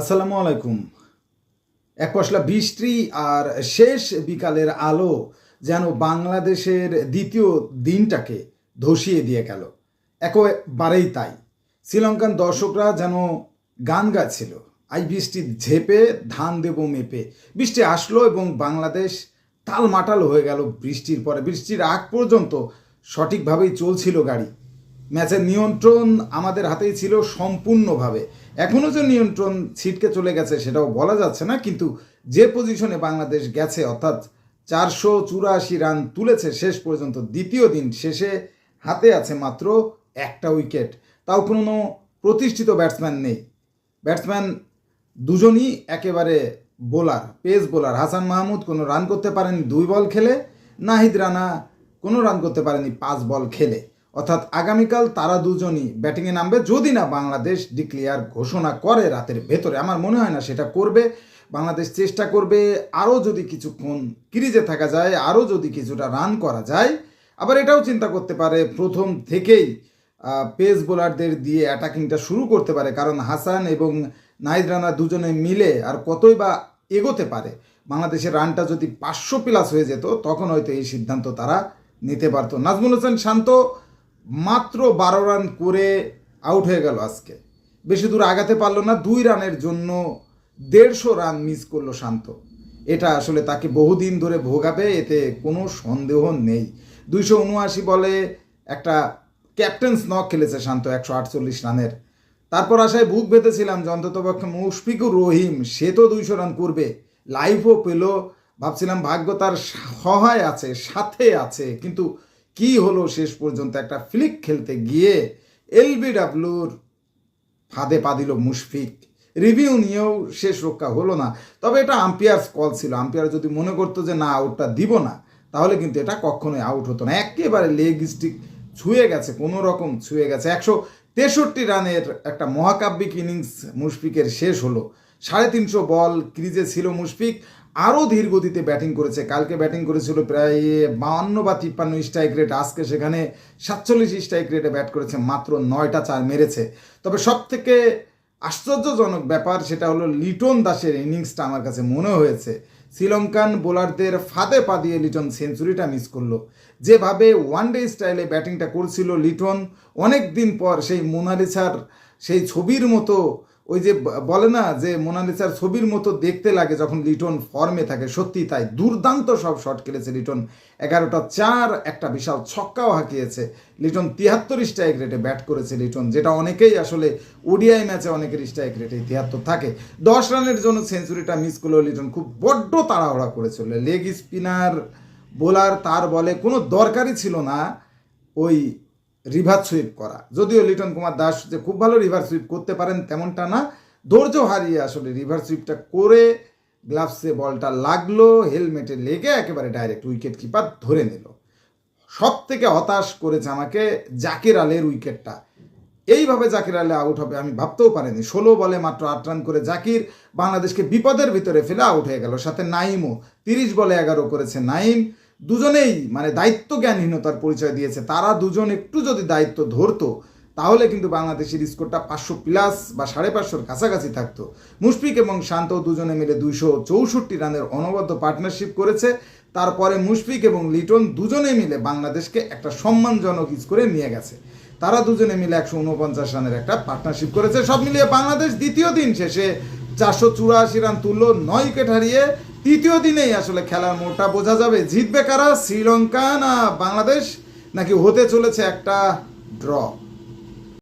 আসসালামু আলাইকুম। এক পশলা বৃষ্টি আর শেষ বিকালের আলো যেন বাংলাদেশের দ্বিতীয় দিনটাকে ধসিয়ে দিয়ে গেল। একেবারেই তাই। শ্রীলঙ্কান দর্শকরা যেন গান গাচ্ছিল। আই বৃষ্টি ঝেপে, ধান দেব মেপে। বৃষ্টি আসলো এবং বাংলাদেশ তালমাটাল হয়ে গেল বৃষ্টির পরে। বৃষ্টির আগ পর্যন্ত সঠিকভাবেই চলছিল গাড়ি। ম্যাচের নিয়ন্ত্রণ আমাদের হাতেই ছিল সম্পূর্ণভাবে। এখনও যে নিয়ন্ত্রণ ছিটকে চলে গেছে সেটাও বলা যাচ্ছে না, কিন্তু যে পজিশনে বাংলাদেশ গেছে, অর্থাৎ চারশো চুরাশি রান তুলেছে শেষ পর্যন্ত, দ্বিতীয় দিন শেষে হাতে আছে মাত্র একটা উইকেট। তাও কোনো প্রতিষ্ঠিত ব্যাটসম্যান নেই। ব্যাটসম্যান দুজনই একেবারে bowler pace bowler Hasan Mahmud কোনো রান করতে পারেনি, দুই বল খেলে। নাহিদ রানা কোনো রান করতে পারেনি, পাঁচ বল খেলে। অর্থাৎ আগামীকাল তারা দুজনই ব্যাটিংয়ে নামবে। যদি না বাংলাদেশ ডিক্লেয়ার ঘোষণা করে রাতের ভেতরে, আমার মনে হয় না সেটা করবে। বাংলাদেশ চেষ্টা করবে আরও যদি কিছুক্ষণ ক্রিজে থাকা যায়, আরও যদি কিছুটা রান করা যায়। আবার এটাও চিন্তা করতে পারে, প্রথম থেকেই পেস বোলারদের দিয়ে অ্যাটাকিংটা শুরু করতে পারে। কারণ হাসান এবং নাহিদ রানা দুজনে মিলে আর কতই বা এগোতে পারে, বাংলাদেশের রানটা যদি পাঁচশো প্লাস হয়ে যেত, তখন হয়তো এই সিদ্ধান্ত তারা নিতে পারতো। নাজমুল হোসেন শান্ত মাত্র বারো রান করে আউট হয়ে গেল আজকে। বেশি দূর আগাতে পারল না, দুই রানের জন্য দেড়শো রান মিস করল শান্ত। এটা আসলে তাকে বহুদিন ধরে ভোগাবে, এতে কোনো সন্দেহ নেই। দুইশো উনআশি বলে একটা ক্যাপ্টেন্স নক খেলেছে শান্ত, একশো আটচল্লিশ রানের। তারপর আশায় বুক বেঁধেছিলাম যে অন্ততপক্ষে মুশফিকুর রহিম, সে তো দুইশো রান করবে লাইফও পেল। ভাবছিলাম ভাগ্য তার সহায় আছে, সাথে আছে, কিন্তু কি হলো শেষ পর্যন্ত? একটা ফ্লিক খেলতে গিয়ে এলবিডাব্লুর ফাঁদে পা দিল মুশফিক। রিভিউ নিয়েও শেষ রক্ষা হলো না। তবে এটা আম্পায়ার্স কল ছিল। আম্পায়ার যদি মনে করতো যে না আউটটা দিব না, তাহলে কিন্তু এটা কখনোই আউট হতো না। একেবারে লেগ স্টিক ছুঁয়ে গেছে, কোনো রকম ছুঁয়ে গেছে। একশো তেষট্টি রানের একটা মহাকাব্যিক ইনিংস মুশফিকের শেষ হলো। সাড়ে তিনশো বল, ক্রিজে ছিল মুশফিক। আরও ধীর গতিতে ব্যাটিং করেছে। কালকে ব্যাটিং করেছিল প্রায় বাউন্ন বা তিপ্পান্ন স্ট্রাইক রেট আজকে সেখানে সাতচল্লিশ স্ট্রাইক রেটে ব্যাট করেছে, মাত্র নয়টা চার মেরেছে। তবে সব থেকে আশ্চর্যজনক ব্যাপার সেটা হলো লিটন দাসের ইনিংসটা আমার কাছে মনে হয়েছে। শ্রীলঙ্কান বোলারদের ফাঁদে পা দিয়ে লিটন সেঞ্চুরিটা মিস করল। যেভাবে ওয়ান ডে স্টাইলে ব্যাটিংটা করছিল লিটন অনেক দিন পর সেই মোনালিসার সেই ছবির মতো ওই যে বলে না যে মোনালিসার ছবির মতো দেখতে লাগে যখন লিটন ফর্মে থাকে, সত্যি তাই। দুর্দান্ত সব শট খেলেছে লিটন। এগারোটা চার, একটা বিশাল ছক্কাও হাঁকিয়েছে। লিটন তিয়াত্তর স্ট্রাইক রেটে ব্যাট করেছে লিটন, যেটা অনেকেই আসলে ওডিআই ম্যাচে অনেকের স্ট্রাইক রেটে তিয়াত্তর থাকে। দশ রানের জন্য সেঞ্চুরিটা মিস করলেও লিটন খুব বড্ড তাড়াহুড়া করেছিল লেগ স্পিনার বোলার তার বলে কোনো দরকারই ছিল না। ওই রিভার সুইপ করা। যদিও লিটন কুমার দাস যে খুব ভালো রিভার সুইপ করতে পারেন তেমনটা না, ধৈর্য হারিয়ে আসলে রিভার সুইপটা করে গ্লাভসে বলটা লাগল হেলমেটে লেগে একেবারে ডাইরেক্ট উইকেট কিপার ধরে নিল। সব থেকে হতাশ করেছে আমাকে জাকির আলের উইকেটটা এইভাবে জাকির আলে আউট হবে আমি ভাবতেও পারিনি। ষোলো বলে মাত্র আট রান করে জাকির বাংলাদেশকে বিপদের ভিতরে ফেলে আউট হয়ে গেল। সাথে নাইমও তিরিশ বলে এগারো করেছে নাইম। দুজনেই মানে দায়িত্ব জ্ঞানহীনতার পরিচয় দিয়েছে। তারা দুজন একটু যদি দায়িত্ব ধরতো, তাহলে কিন্তু বাংলাদেশের স্কোরটা পাঁচশো প্লাস বা সাড়ে পাঁচশোর কাছাকাছি থাকতো। মুশফিক এবং শান্ত দুজনে মিলে দুইশো চৌষট্টি রানের অনবদ্য পার্টনারশিপ করেছে। তারপরে মুশফিক এবং লিটন দুজনে মিলে বাংলাদেশকে একটা সম্মানজনক স্কোরে নিয়ে গেছে। তারা দুজনে মিলে একশো উনপঞ্চাশ রানের একটা পার্টনারশিপ করেছে। সব মিলিয়ে বাংলাদেশ দ্বিতীয় দিন শেষে চারশো চুরাশি রান তুললো, নয় উইকেট হারিয়ে তৃতীয় দিনেই আসলে খেলার মোড়টা বোঝা যাবে, জিতবে কারা, শ্রীলঙ্কা না বাংলাদেশ? নাকি হতে চলেছে একটা ড্র?